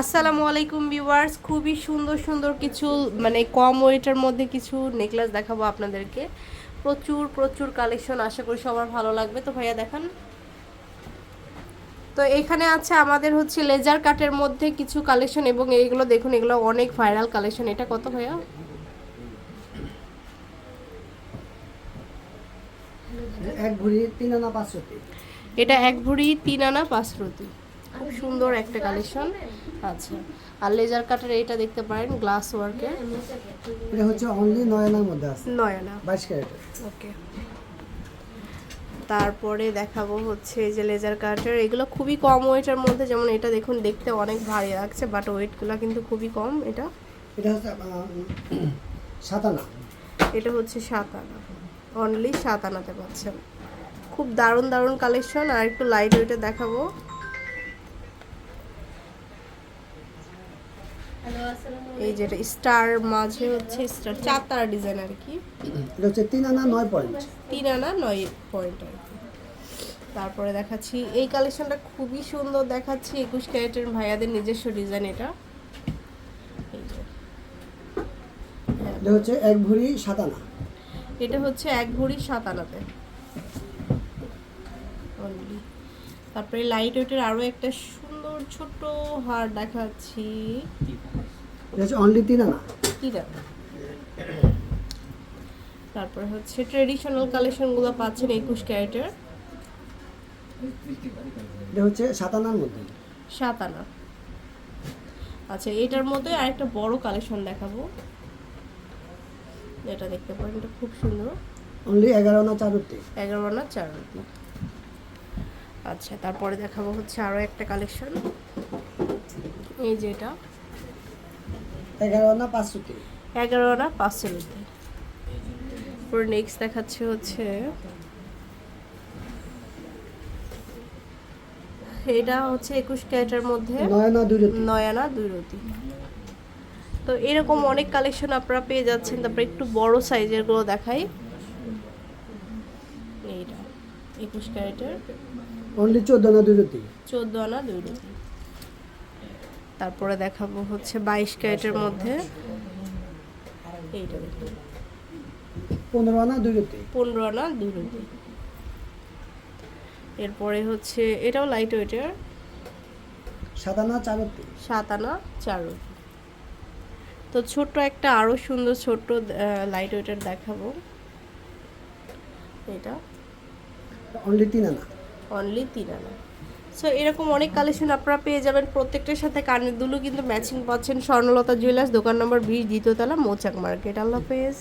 আসসালামু আলাইকুম ভিউয়ার্স খুবই সুন্দর সুন্দর কিছু মানে কম ওয়েটের মধ্যে কিছু নেকলেস দেখাবো আপনাদেরকে। প্রচুর প্রচুর কালেকশন আশা করি সবার ভালো লাগবে। তো ভাইয়া দেখান। তো এখানে আছে আমাদের হচ্ছে লেজার কাটের মধ্যে কিছু কালেকশন এবং এইগুলো দেখুন এগুলো অনেক ভাইরাল কালেকশন। এটা কত ভাইয়া? এক ভরি তিন আনা পাঁচশোটি এটা এক ভরি তিন আনা পাঁচ রতি খুব সুন্দর একটা কালেকশন আচ্ছা। আর লেজার কাটের এটা দেখতে পারেন গ্লাস ওয়ার্কের এটা হচ্ছে অনলি নয় আনার মধ্যে আছে। নয় আনা বাইশ ক্যারেটের ওকে। তারপরে দেখাবো হচ্ছে এই যে লেজার কাটার এগুলো খুবই কম ওয়েটের মধ্যে যেমন এটা দেখুন দেখতে অনেক ভারী লাগছে বাট ওয়েটগুলো কিন্তু খুবই কম এটা। এটা হচ্ছে আহ, সাত আনা এটা হচ্ছে সাত আনা অনলি সাত আনাতে পাচ্ছেন। খুব দারুণ দারুণ কালেকশন আর একটু লাইট ওয়েটে দেখাবো। এই যেটা স্টার মাঝে হচ্ছে স্টার চার তারা ডিজাইন আর কি। এটা হচ্ছে তিন আনা নয় পয়েন্ট তিন আনা নয় পয়েন্ট আর কি। তারপরে দেখাচ্ছি এই কালেকশনটা খুবই সুন্দর দেখাচ্ছি একুশ ক্যারেটের ভাইয়াদের নিজস্ব ডিজাইন এটা। এই এটা হচ্ছে এক ভরি সাত আনা। এটা হচ্ছে এক ভরি সাত আনাতে। তারপরে লাইট ওয়েটের আরও একটা সুন্দর ছোট হার দেখাচ্ছি। হচ্ছে অনলি তিন আনা কি দাম তারপরে হচ্ছে ট্রেডিশনাল কালেকশনগুলো পাচ্ছেন একুশ ক্যারেটের। এটা হচ্ছে সাত আনার মধ্যে। সাত আনা আচ্ছা এটার মধ্যে আরেকটা বড় কালেকশন দেখাবো। এটা দেখতে পারেন এটা খুব সুন্দর। অনলি এগারো আনা চারটি এগারো আনা চার আচ্ছা তারপরে দেখাবো হচ্ছে আরও একটা কালেকশন এই যে এটা। এগারো আনা পাঁচশোটি এগারো আনা পাঁচশো রুপি পরে নেক্সট দেখাচ্ছে হচ্ছে এটা হচ্ছে একুশ ক্যারেটের মধ্যে নয় আনা দুই রতি তো এরকম অনেক কালেকশন আপনারা পেয়ে যাচ্ছেন। তারপরে একটু বড় সাইজেরগুলো দেখাই। এইটা একুশ ক্যারেটের। অনলি চোদ্দ আনা দুই রতি চোদ্দ আনা দুই রতি তারপরে দেখাবো হচ্ছে বাইশ ক্যারেটের মধ্যে। এইটা পনেরো আনা দুই পনেরো আনা দুই এরপরে হচ্ছে এটাও লাইট ওয়েটের সাত আনা চারটি সাত আনা চার রুপি তো ছোট্ট একটা আরও সুন্দর ছোট্ট লাইট ওয়েটার দেখাবো। এটা। অনলি তিন আনা। অনলি তিন আনা। সো এরকম অনেক কালেকশন আপনারা পেয়ে যাবেন। প্রত্যেকটার সাথে কানের দুলো কিন্তু ম্যাচিং পাচ্ছেন। স্বর্ণলতা জুয়েলার্স দোকান নম্বর বিশ দ্বিতীয়তলা মৌচাক মার্কেট আল্লাহ হাফেজ।